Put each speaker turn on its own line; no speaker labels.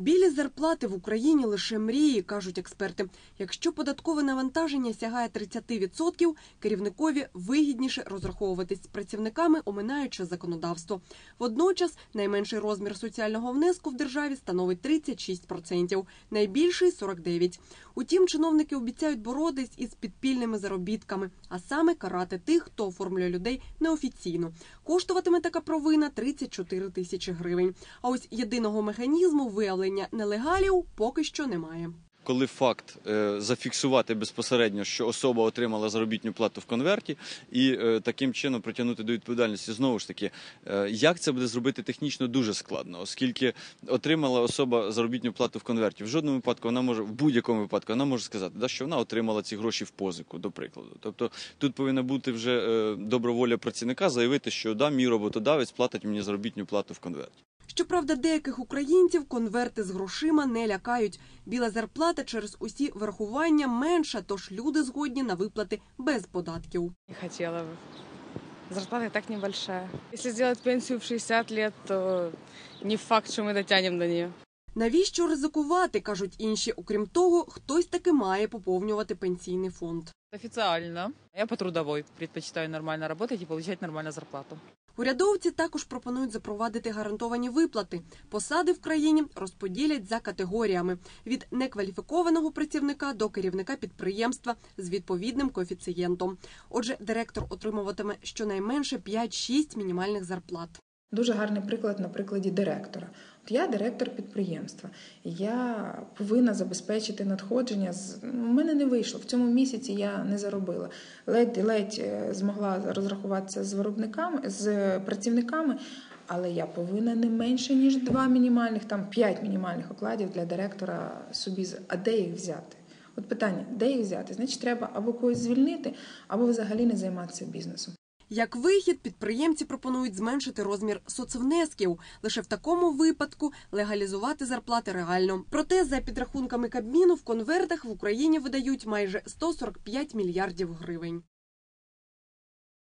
Білі зарплати в Україні лише мрії, кажуть експерти. Якщо податкове навантаження сягає 30%, керівникові вигідніше розраховуватись з працівниками, оминаючи законодавство. Водночас найменший розмір соціального внеску в державі становить 36%, найбільший 49%. Утім, чиновники обіцяють боротись із підпільними заробітками, а саме карати тих, хто оформлює людей неофіційно. Коштуватиме така провина 34 тисячі гривень. А ось єдиного механізму виявлення нелегалів поки що немає.
Коли факт е, зафіксувати безпосередньо, що особа отримала заробітну плату в конверті, і е, таким чином притягнути до відповідальності, знову ж таки, е, як це буде зробити технічно дуже складно, оскільки отримала особа заробітну плату в конверті. В жодному випадку вона може, в будь-якому випадку, вона може сказати, да, що вона отримала ці гроші в позику, до прикладу. Тобто тут повинна бути вже доброволя працівника заявити, що да, мій роботодавець платить мені заробітну плату в конверті.
Щоправда, деяких українців конверти з грошима не лякають. Біла зарплата через усі врахування менша, тож люди згодні на виплати без податків.
Не хотела бы. Зарплата и так небольшая. Если сделать пенсию в 60 лет, то не факт, что мы дотянем до нее.
Навіщо ризикувати, кажуть інші. Окрім того, хтось таки має поповнювати пенсійний фонд.
Официально. Я по трудовой предпочитаю нормально работать и получать нормальную зарплату.
Урядовці також пропонують запровадити гарантовані виплати. Посади в країні розподілять за категоріями від некваліфікованого працівника до керівника підприємства з відповідним коефіцієнтом. Отже, директор отримуватиме щонайменше 5-6 мінімальних зарплат.
Дуже гарний приклад на прикладі директора. От я директор підприємства, я повинна забезпечити надходження. У мене не вийшло. В цьому місяці я не заробила. Ледь-ледь е, змогла розрахуватися з виробниками, з працівниками, але я повинна не менше, ніж два мінімальних, там п'ять мінімальних окладів для директора собі. А де їх взяти? От питання, де їх взяти? Значить, треба або когось звільнити, або взагалі не займатися бізнесом.
Як вихід, підприємці пропонують зменшити розмір соцвнесків. Лише в такому випадку легалізувати зарплати реально. Проте, за підрахунками Кабміну, в конвертах в Україні видають майже 145 мільярдів гривень.